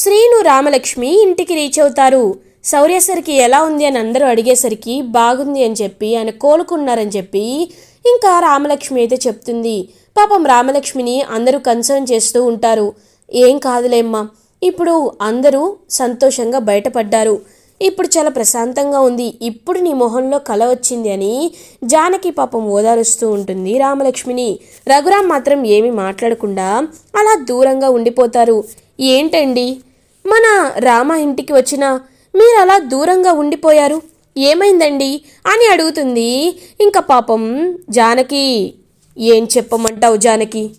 శ్రీను రామలక్ష్మి ఇంటికి రీచ్ అవుతారు. శౌర్యసరికి ఎలా ఉంది అని అందరూ అడిగేసరికి బాగుంది అని చెప్పి ఆయన కోలుకున్నారని చెప్పి ఇంకా రామలక్ష్మి అయితే చెప్తుంది. పాపం రామలక్ష్మిని అందరూ కన్సర్న్ చేస్తూ ఉంటారు. ఏం కాదులేమ్మా ఇప్పుడు అందరూ సంతోషంగా బయటపడ్డారు. ఇప్పుడు చాలా ప్రశాంతంగా ఉంది. ఇప్పుడు నీ మొహంలో కల వచ్చింది అని జానకి పాపం ఓదారుస్తూ ఉంటుంది రామలక్ష్మిని. రఘురాం మాత్రం ఏమీ మాట్లాడకుండా అలా దూరంగా ఉండిపోతారు. ఏంటండి? మన రామ ఇంటికి వచ్చిన మీరు అలా దూరంగా ఉండిపోయారు? ఏమైందండి? అని అడుగుతుంది. ఇంకా పాపం జానకి. ఏం చెప్పమంటావు జానకి?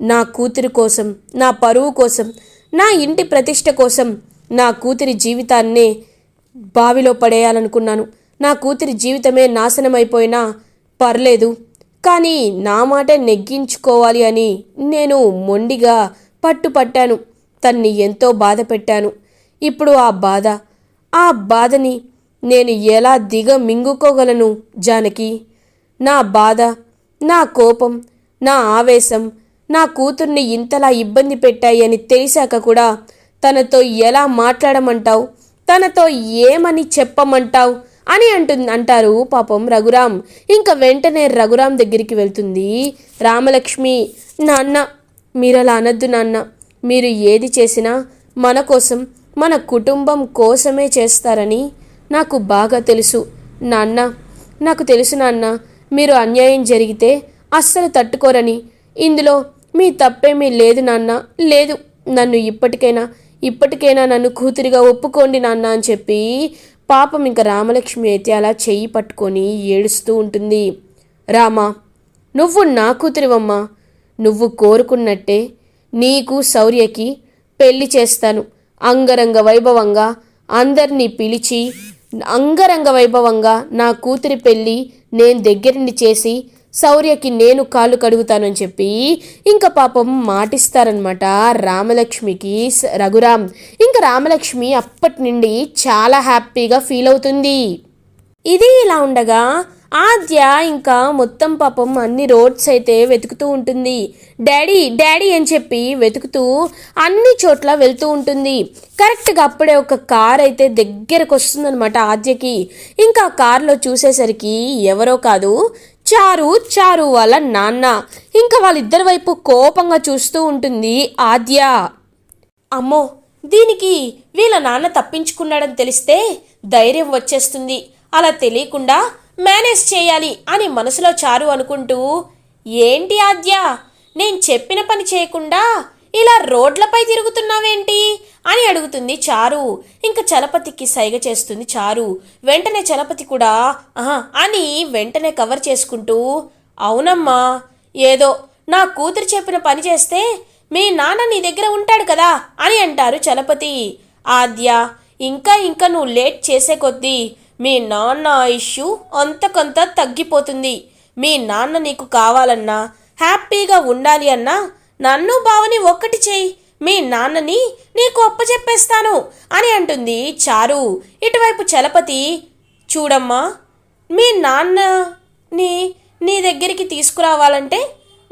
నా కూతురి కోసం నా పరువు కోసం నా ఇంటి ప్రతిష్ట కోసం నా కూతురి జీవితాన్నే బావిలో పడేయాలనుకున్నాను. నా కూతురి జీవితమే నాశనమైపోయినా పర్లేదు. కానీ నా మాట నెగ్గించుకోవాలి అని నేను మొండిగా పట్టుపట్టాను. తన్ని ఎంతో బాధ పెట్టాను. ఇప్పుడు ఆ బాధ ఆ బాధని నేను ఎలా దిగ మింగుకోగలను జానకి? నా బాధ నా కోపం నా ఆవేశం నా కూతుర్ని ఇంతలా ఇబ్బంది పెట్టాయని తెలిసాక కూడా తనతో ఎలా మాట్లాడమంటావు? తనతో ఏమని చెప్పమంటావు? అని అంటుంది అంటారు పాపం రఘురామ్. ఇంకా వెంటనే రఘురామ్ దగ్గరికి వెళ్తుంది. రామలక్ష్మి నాన్న మీరలా అనద్దు నాన్న. మీరు ఏది చేసినా మన కోసం మన కుటుంబం కోసమే చేస్తారని నాకు బాగా తెలుసు. నాన్న నాకు తెలుసు నాన్న మీరు అన్యాయం జరిగితే అస్సలు తట్టుకోరని. ఇందులో మీ తప్పేమీ లేదు నాన్న లేదు. నన్ను ఇప్పటికైనా ఇప్పటికైనా నన్ను కూతురిగా ఒప్పుకోండి నాన్న అని చెప్పి పాపం ఇంకా రామలక్ష్మి అయితే అలా చెయ్యి పట్టుకొని ఏడుస్తూ ఉంటుంది. రామా నువ్వు నా కూతురివమ్మా. నువ్వు కోరుకున్నట్టే నీకు శౌర్యకి పెళ్ళి చేస్తాను. అంగరంగ వైభవంగా అందరినీ పిలిచి అంగరంగ వైభవంగా నా కూతురి పెళ్ళి నేను దగ్గరుండి చేసి శౌర్యకి నేను కాళ్ళు కడుగుతానని చెప్పి ఇంకా పాపం మాటిస్తారనమాట రామలక్ష్మికి స- రఘురామ్. ఇంకా రామలక్ష్మి అప్పటి నుండి చాలా హ్యాపీగా ఫీల్ అవుతుంది. ఇది ఇలా ఉండగా ఆద్య ఇంకా మొత్తం పాపం అన్ని రోడ్స్ అయితే వెతుకుతూ ఉంటుంది. డాడీ డాడీ అని చెప్పి వెతుకుతూ అన్ని చోట్ల వెళ్తూ ఉంటుంది. కరెక్ట్గా అప్పుడే ఒక కార్ అయితే దగ్గరకు వస్తుందన్నమాట ఆద్యకి. ఇంకా కార్లో చూసేసరికి ఎవరో కాదు చారు చారు వాళ్ళ నాన్న. ఇంకా వాళ్ళిద్దరి వైపు కోపంగా చూస్తూ ఉంటుంది ఆద్య. అమ్మో దీనికి వీళ్ళ నాన్న తప్పించుకున్నాడని తెలిస్తే ధైర్యం వచ్చేస్తుంది. అలా తెలియకుండా మేనేజ్ చేయాలి అని మనసులో చారు అనుకుంటూ ఏంటి ఆద్య? నేను చెప్పిన పని చేయకుండా ఇలా రోడ్లపై తిరుగుతున్నావేంటి? అని అడుగుతుంది చారు. ఇంకా చలపతికి సైగ చేస్తుంది చారు. వెంటనే చలపతి కూడా ఆహా అని వెంటనే కవర్ చేసుకుంటూ అవునమ్మా ఏదో నా కూతురు చెప్పిన పని చేస్తే మీ నాన్న నీ దగ్గర ఉంటాడు కదా? అని అంటారు చలపతి. ఆద్య ఇంకా ఇంకా నువ్వు లేట్ చేసే కొద్దీ మీ నాన్న ఆయుష్ అంతకంత తగ్గిపోతుంది. మీ నాన్న నీకు కావాలన్నా హ్యాపీగా ఉండాలి అన్నా నన్ను బావని ఒక్కటి చేయి. మీ నాన్నని నీకు అప్పచెప్పేస్తాను అని అంటుంది చారు. ఇటువైపు చలపతి చూడమ్మా మీ నాన్నని నీ దగ్గరికి తీసుకురావాలంటే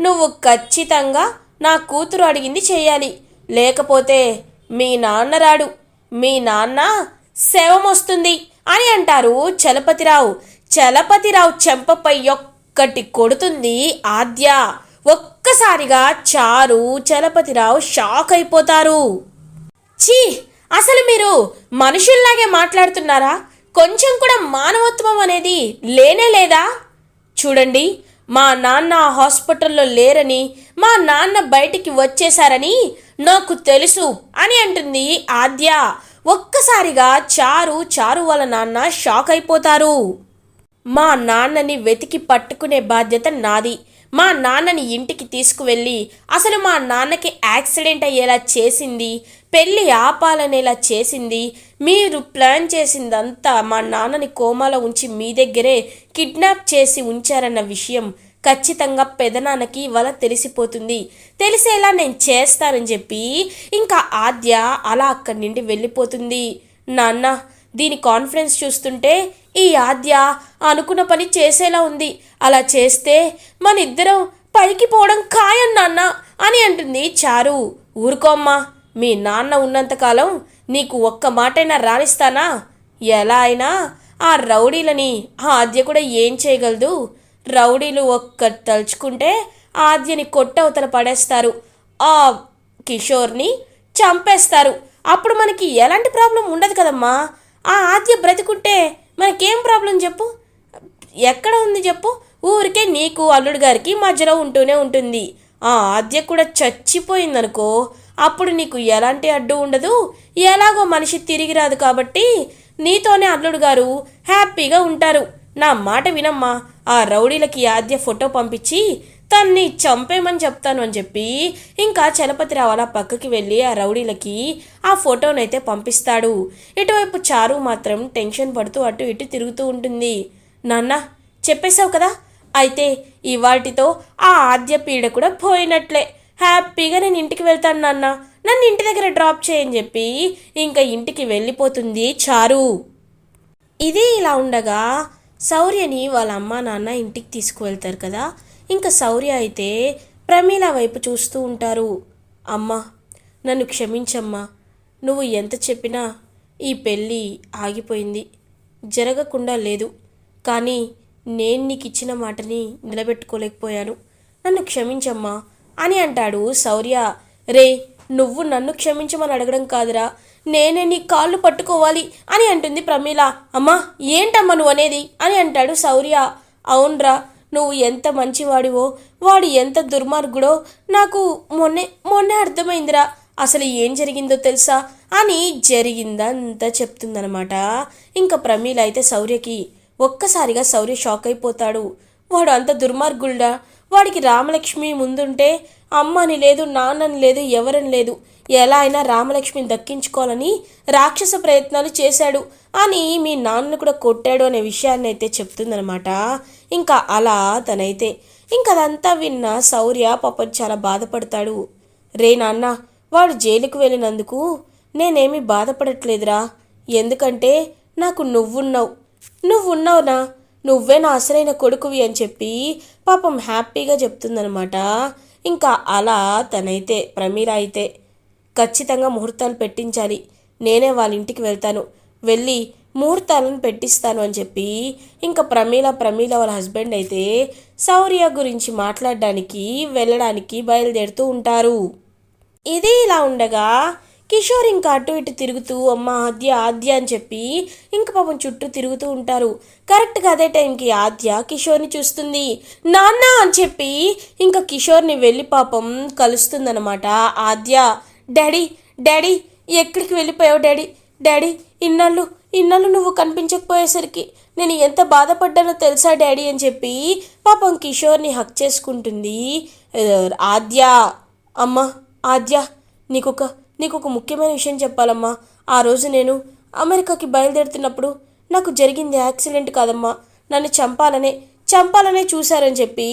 నువ్వు ఖచ్చితంగా నా కూతురు అడిగింది చేయాలి. లేకపోతే మీ నాన్న రాడు. మీ నాన్న శవం వస్తుంది అని అంటారు చలపతిరావు. చలపతిరావు చెంపపై ఒక్కటి కొడుతుంది ఆద్య. ఒక్కసారిగా చారు చలపతిరావు షాక్ అయిపోతారు. ఛీ! అసలు మీరు మనుషుల్లాగే మాట్లాడుతున్నారా? కొంచెం కూడా మానవత్వం అనేది లేనే లేదా? చూడండి మా నాన్న హాస్పిటల్లో లేరని మా నాన్న బయటికి వచ్చేశారని నాకు తెలుసు అని అంటుంది ఆద్య. ఒక్కసారిగా చారు చారు వాళ్ళ నాన్న షాక్ అయిపోతారు. మా నాన్నని వెతికి పట్టుకునే బాధ్యత నాది. మా నాన్నని ఇంటికి తీసుకువెళ్ళి అసలు మా నాన్నకి యాక్సిడెంట్ అయ్యేలా చేసింది పెళ్ళి ఆపాలనేలా చేసింది మీరు ప్లాన్ చేసిందంతా మా నాన్నని కోమాలో ఉంచి మీ దగ్గరే కిడ్నాప్ చేసి ఉంచారన్న విషయం ఖచ్చితంగా పెదనాన్నకి ఇవాళ తెలిసిపోతుంది. తెలిసేలా నేను చేస్తానని చెప్పి ఇంకా ఆద్య అలా అక్కడి నుండి వెళ్ళిపోతుంది. నాన్న దీని కాన్ఫిడెన్స్ చూస్తుంటే ఈ ఆద్య అనుకున్న పని చేసేలా ఉంది. అలా చేస్తే మన ఇద్దరం పైకి పోవడం ఖాయం నాన్న అని అంటుంది చారు. ఊరుకోమ్మా మీ నాన్న ఉన్నంతకాలం నీకు ఒక్క మాటైనా రాణిస్తానా ఎలా అయినా ఆ రౌడీలని ఆ ఆద్య కూడా ఏం చేయగలదు? రౌడీలు ఒక్క తలుచుకుంటే ఆద్యని కొట్టవతల పడేస్తారు. ఆ కిషోర్ని చంపేస్తారు. అప్పుడు మనకి ఎలాంటి ప్రాబ్లం ఉండదు కదమ్మా. ఆ ఆద్య బ్రతికుంటే మనకేం ప్రాబ్లం చెప్పు? ఎక్కడ ఉంది చెప్పు? ఊరికే నీకు అల్లుడు గారికి మధ్యలో ఉంటూనే ఉంటుంది. ఆ ఆద్య కూడా చచ్చిపోయిందనుకో అప్పుడు నీకు ఎలాంటి అడ్డు ఉండదు. ఎలాగో మనిషి తిరిగి రాదు కాబట్టి నీతోనే అల్లుడు గారు హ్యాపీగా ఉంటారు. నా మాట వినమ్మా. ఆ రౌడీలకి ఆద్య ఫోటో పంపించి తన్ని చంపేమని చెప్తాను అని చెప్పి ఇంకా చలపతిరావు అలా పక్కకి వెళ్ళి ఆ రౌడీలకి ఆ ఫోటోనైతే పంపిస్తాడు. ఇటువైపు చారు మాత్రం టెన్షన్ పడుతూ అటు ఇటు తిరుగుతూ ఉంటుంది. నాన్న చెప్పేశావు కదా? అయితే ఇవాటితో ఆ ఆద్య పీడ కూడా పోయినట్లే. హ్యాపీగా నేను ఇంటికి వెళ్తాను నాన్న. నన్ను ఇంటి దగ్గర డ్రాప్ చేయని చెప్పి ఇంకా ఇంటికి వెళ్ళిపోతుంది చారు. ఇది ఇలా ఉండగా శౌర్యని వాళ్ళ అమ్మ నాన్న ఇంటికి తీసుకువెళ్తారు కదా. ఇంకా శౌర్య అయితే ప్రమీల వైపు చూస్తూ ఉంటారు. అమ్మా నన్ను క్షమించమ్మా. నువ్వు ఎంత చెప్పినా ఈ పెళ్ళి ఆగిపోయింది. జరగకుండా లేదు. కానీ నేను నీకు ఇచ్చిన మాటని నిలబెట్టుకోలేకపోయాను. నన్ను క్షమించమ్మా అని అంటాడు శౌర్య రే నువ్వు నన్ను క్షమించమని అడగడం కాదురా. నేనే నీ కాళ్ళు పట్టుకోవాలి అని అంటుంది ప్రమీల. అమ్మా ఏంటమ్మా నువ్వు అనేది? అని అంటాడు శౌర్య. అవునరా నువ్వు ఎంత మంచివాడివో వాడు ఎంత దుర్మార్గుడో నాకు మొన్నే మొన్నే అర్థమైందిరా. అసలు ఏం జరిగిందో తెలుసా? అని జరిగిందంతా చెప్తుందనమాట ఇంకా ప్రమీల అయితే శౌర్యకి ఒక్కసారిగా శౌర్య షాక్ అయిపోతాడు. వాడు అంత దుర్మార్గుడా వాడికి రామలక్ష్మి ముందుంటే అమ్మని లేదు నాన్నని లేదు ఎవరని లేదు. ఎలా అయినా రామలక్ష్మిని దక్కించుకోవాలని రాక్షస ప్రయత్నాలు చేశాడు. అని మీ నాన్నను కూడా కొట్టాడు అనే విషయాన్ని అయితే చెప్తుందనమాట ఇంకా అలా తనైతే. ఇంకా అదంతా విన్న శౌర్య పాపం చాలా బాధపడతాడు. రే నాన్న వాడు జైలుకు వెళ్ళినందుకు నేనేమీ బాధపడట్లేదురా. ఎందుకంటే నాకు నువ్వున్నావు. నువ్వున్నావునా? నువ్వే నా అసలైన కొడుకువి అని చెప్పి పాపం హ్యాపీగా చెప్తుందనమాట ఇంకా అలా తనైతే ప్రమీల అయితే ఖచ్చితంగా ముహూర్తాలు పెట్టించాలి. నేనే వాళ్ళ ఇంటికి వెళ్తాను. వెళ్ళి ముహూర్తాలను పెట్టిస్తాను అని చెప్పి ఇంకా ప్రమీల ప్రమీల వాళ్ళ హస్బెండ్ అయితే శౌర్య గురించి మాట్లాడడానికి వెళ్ళడానికి బయలుదేరుతూ ఉంటారు. ఇది ఇలా ఉండగా కిషోర్ ఇంకా అటు ఇటు తిరుగుతూ అమ్మ ఆద్య ఆద్య అని చెప్పి ఇంక పాపం చుట్టూ తిరుగుతూ ఉంటారు. కరెక్ట్గా అదే టైంకి ఆద్య కిషోర్ని చూస్తుంది. నాన్న అని చెప్పి ఇంకా కిషోర్ని వెళ్ళి పాపం కలుస్తుందనమాట ఆద్య డాడీ డాడీ ఎక్కడికి వెళ్ళిపోయావు డాడీ? డాడీ ఇన్నాళ్ళు ఇన్నాళ్ళు నువ్వు కనిపించకపోయేసరికి నేను ఎంత బాధపడ్డానో తెలుసా డాడీ? అని చెప్పి పాపం కిషోర్ని హక్ చేసుకుంటుంది. ఆద్య అమ్మ ఆద్య నీకొక నీకు ఒక ముఖ్యమైన విషయం చెప్పాలమ్మా. ఆ రోజు నేను అమెరికాకి బయలుదేరుతున్నప్పుడు నాకు జరిగింది యాక్సిడెంట్ కాదమ్మా. నన్ను చంపాలనే చంపాలనే చూశారని చెప్పి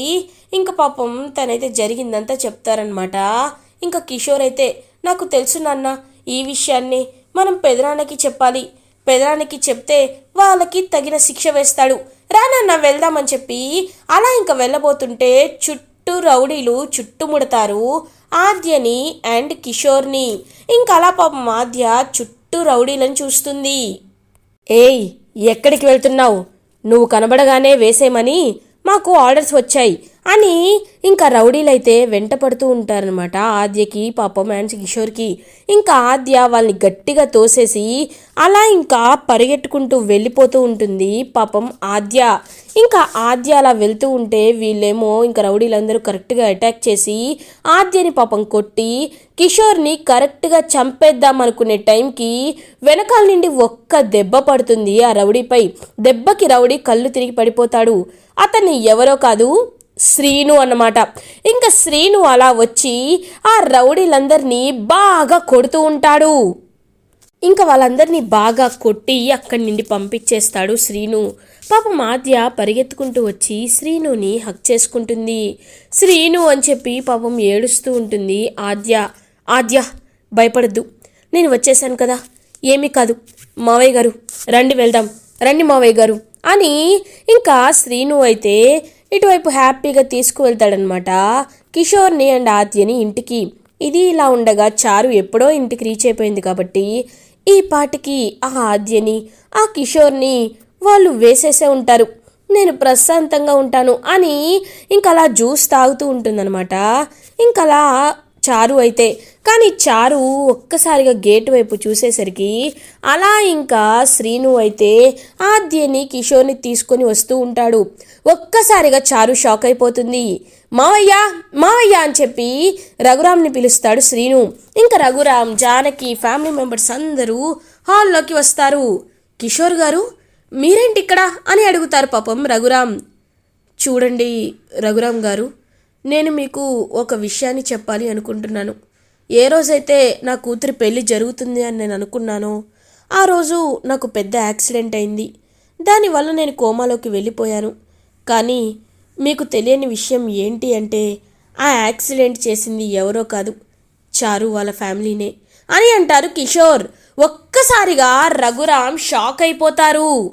ఇంకా పాపం తనైతే జరిగిందంతా చెప్తారనమాట ఇంకా కిషోర్ అయితే నాకు తెలుసు నాన్న ఈ విషయాన్ని మనం పెదరానికి చెప్పాలి. పెదరానికి చెప్తే వాళ్ళకి తగిన శిక్ష వేస్తాడు. రానన్న వెళ్దామని చెప్పి అలా ఇంకా వెళ్ళబోతుంటే చుట్టూ రౌడీలు చుట్టుముడతారు ఆద్యని అండ్ కిషోర్ని. ఇంకా పాపం ఆద్య చుట్టూ రౌడీలను చూస్తుంది. ఏయ్ ఎక్కడికి వెళ్తున్నావు? నువ్వు కనబడగానే వేసేమని మాకు ఆర్డర్స్ వచ్చాయి. అని ఇంకా రౌడీలైతే వెంట పడుతూ ఉంటారనమాట ఆద్యకి పాపం అండ్ కిషోర్కి. ఇంకా ఆద్య వాళ్ళని గట్టిగా తోసేసి అలా ఇంకా పరిగెట్టుకుంటూ వెళ్ళిపోతూ ఉంటుంది పాపం ఆద్య. ఇంకా ఆద్య అలా వెళ్తూ ఉంటే వీళ్ళేమో ఇంకా రౌడీలందరూ కరెక్ట్గా అటాక్ చేసి ఆద్యని పాపం కొట్టి కిషోర్ని కరెక్ట్గా చంపేద్దాం అనుకునే టైంకి వెనకాల నుండి ఒక్క దెబ్బ పడుతుంది ఆ రౌడీపై. దెబ్బకి రౌడీ కళ్ళు తిరిగి పడిపోతాడు. అతన్ని ఎవరో కాదు శ్రీను అన్నమాట. ఇంకా శ్రీను అలా వచ్చి ఆ రౌడీలందరినీ బాగా కొడుతూ ఉంటాడు. ఇంకా వాళ్ళందరినీ బాగా కొట్టి అక్కడి నుండి పంపించేస్తాడు శ్రీను. పాపం ఆద్య పరిగెత్తుకుంటూ వచ్చి శ్రీనుని హక్ చేసుకుంటుంది. శ్రీను అని చెప్పి పాపం ఏడుస్తూ ఉంటుంది ఆద్య. ఆద్య భయపడద్దు. నేను వచ్చేసాను కదా. ఏమీ కాదు. మావయ్య గారు రండి వెళ్దాం. రండి మావయ్య గారు అని ఇంకా శ్రీను అయితే ఇటువైపు హ్యాపీగా తీసుకువెళ్తాడనమాట కిషోర్ని అండ్ ఆద్యని ఇంటికి. ఇది ఇలా ఉండగా చారు ఎప్పుడో ఇంటికి రీచ్ అయిపోయింది కాబట్టి ఈ పాటికి ఆ ఆద్యని ఆ కిషోర్ని వాళ్ళు వేసేసే ఉంటారు. నేను ప్రశాంతంగా ఉంటాను అని ఇంకలా జ్యూస్ తాగుతూ ఉంటుందన్నమాట ఇంకలా చారు అయితే. కానీ చారు ఒక్కసారిగా గేటు వైపు చూసేసరికి అలా ఇంకా శ్రీను అయితే ఆద్యని కిషోర్ని తీసుకొని వస్తూ ఉంటాడు. ఒక్కసారిగా చారు షాక్ అయిపోతుంది. మావయ్య మావయ్య అని చెప్పి రఘురామ్ని పిలుస్తాడు శ్రీను. ఇంకా రఘురామ్ జానకి ఫ్యామిలీ మెంబర్స్ అందరూ హాల్లోకి వస్తారు. కిషోర్ గారు మీరేంటి ఇక్కడ అని అడుగుతారు పాపం రఘురామ్. చూడండి రఘురామ్ గారు. నేను మీకు ఒక విషయాన్ని చెప్పాలి అనుకుంటున్నాను. ఏ రోజైతే నా కూతురి పెళ్ళి జరుగుతుంది అని నేను అనుకున్నానో ఆ రోజు నాకు పెద్ద యాక్సిడెంట్ అయింది. దానివల్ల నేను కోమాలోకి వెళ్ళిపోయాను. కానీ మీకు తెలియని విషయం ఏంటి అంటే ఆ యాక్సిడెంట్ చేసింది ఎవరో కాదు చారు వాళ్ళ ఫ్యామిలీనే. అని అంటారు కిషోర్. ఒక్కసారిగా రఘురామ్ షాక్ అయిపోతారు.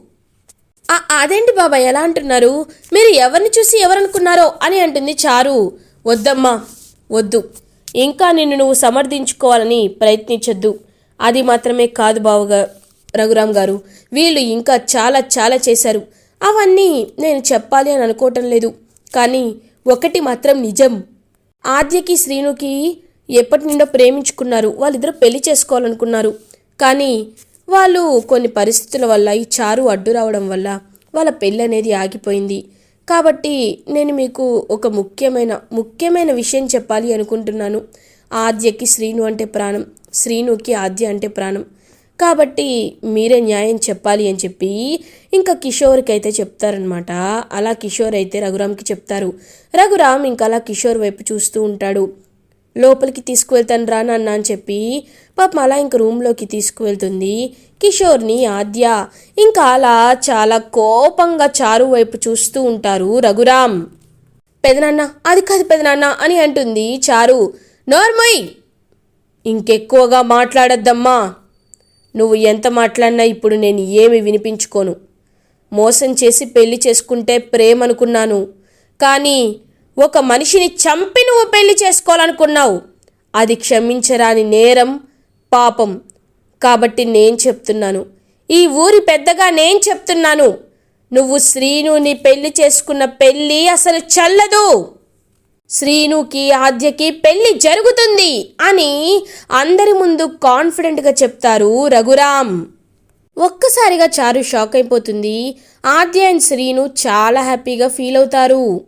అదేంటి బాబా ఎలా అంటున్నారు? మీరు ఎవరిని చూసి ఎవరనుకున్నారో అని అంటుంది చారు. వద్దమ్మా వద్దు. ఇంకా నిన్ను నువ్వు సమర్థించుకోవాలని ప్రయత్నించొద్దు. అది మాత్రమే కాదు బావగా రఘురామ్ గారు. వీళ్ళు ఇంకా చాలా చాలా చేశారు. అవన్నీ నేను చెప్పాలి అని అనుకోవటం లేదు. కానీ ఒకటి మాత్రం నిజం. ఆద్యకి శ్రీనుకి ఎప్పటి నుండో ప్రేమించుకున్నారు. వాళ్ళిద్దరూ పెళ్ళి చేసుకోవాలనుకున్నారు. కానీ వాళ్ళు కొన్ని పరిస్థితుల వల్ల ఈ చారు అడ్డు రావడం వల్ల వాళ్ళ పెళ్ళి అనేది ఆగిపోయింది. కాబట్టి నేను మీకు ఒక ముఖ్యమైన ముఖ్యమైన విషయం చెప్పాలి అనుకుంటున్నాను. ఆద్యకి శ్రీను అంటే ప్రాణం. శ్రీనుకి ఆద్య అంటే ప్రాణం. కాబట్టి మీరే న్యాయం చెప్పాలి అని చెప్పి ఇంకా కిషోర్కి అయితే చెప్తారనమాట అలా కిషోర్ అయితే రఘురామ్కి చెప్తారు. రఘురామ్ ఇంకా అలా కిషోర్ వైపు చూస్తూ ఉంటాడు. లోపలికి తీసుకువెళ్తాను రా నాన్న అని చెప్పి పాపం అలా ఇంక రూమ్లోకి తీసుకువెళ్తుంది. కిషోర్ని ఆద్య ఇంకా అలా చాలా కోపంగా చారు వైపు చూస్తూ ఉంటారు రఘురామ్. పెదనాన్న అది కాదు పెదనాన్న అని అంటుంది చారు. నోర్మయ్! ఇంకెక్కువగా మాట్లాడద్దమ్మా. నువ్వు ఎంత మాట్లాడినా ఇప్పుడు నేను ఏమి వినిపించుకోను. మోసం చేసి పెళ్ళి చేసుకుంటే ప్రేమ అనుకున్నాను కానీ ఒక మనిషిని చంపి నువ్వు పెళ్ళి చేసుకోవాలనుకున్నావు. అది క్షమించరాని నేరం పాపం. కాబట్టి నేను చెప్తున్నాను. ఈ ఊరి పెద్దగా నేను చెప్తున్నాను. నువ్వు శ్రీనుని పెళ్ళి చేసుకున్న పెళ్ళి అసలు చల్లదు. శ్రీనుకి ఆద్యకి పెళ్ళి జరుగుతుంది అని అందరి ముందు కాన్ఫిడెంట్గా చెప్తారు రఘురామ్. ఒక్కసారిగా చారు షాక్ అయిపోతుంది. ఆద్య అండ్ శ్రీను చాలా హ్యాపీగా ఫీల్ అవుతారు.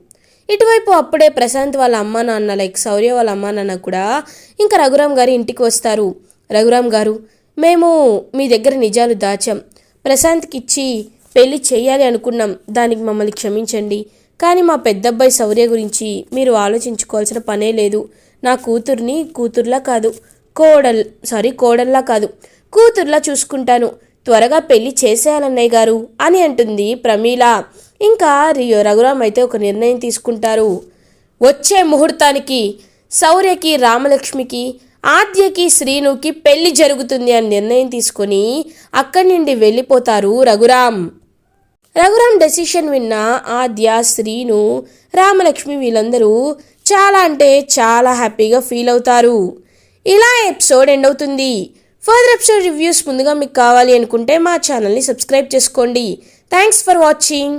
ఇటువైపు అప్పుడే ప్రశాంత్ వాళ్ళ అమ్మ నాన్న లైక్ శౌర్య వాళ్ళ అమ్మ నాన్న కూడా ఇంకా రఘురామ్ గారి ఇంటికి వస్తారు. రఘురామ్ గారు మేము మీ దగ్గర నిజాలు దాచాం. ప్రశాంత్కి ఇచ్చి పెళ్ళి చేయాలి అనుకున్నాం. దానికి మమ్మల్ని క్షమించండి. కానీ మా పెద్దబ్బాయి శౌర్య గురించి మీరు ఆలోచించుకోవాల్సిన పనే లేదు. నా కూతుర్ని కూతుర్లా కాదు కోడల్ సారీ కోడల్లా కాదు కూతుర్లా చూసుకుంటాను. త్వరగా పెళ్ళి చేసేయాలన్నయ్య గారు అని అంటుంది ప్రమీల. ఇంకా రియో రఘురామ్ అయితే ఒక నిర్ణయం తీసుకుంటారు. వచ్చే ముహూర్తానికి శౌర్యకి రామలక్ష్మికి ఆద్యకి శ్రీనుకి పెళ్ళి జరుగుతుంది అని నిర్ణయం తీసుకొని అక్కడి నుండి వెళ్ళిపోతారు రఘురామ్. రఘురామ్ డెసిషన్ విన్న ఆద్య శ్రీను రామలక్ష్మి వీళ్ళందరూ చాలా అంటే చాలా హ్యాపీగా ఫీల్ అవుతారు. ఇలా ఎపిసోడ్ ఎండ్ అవుతుంది. ఫర్దర్ ఎపిసోడ్ రివ్యూస్ ముందుగా మీకు కావాలి అనుకుంటే మా ఛానల్ని సబ్స్క్రైబ్ చేసుకోండి. Thanks for watching.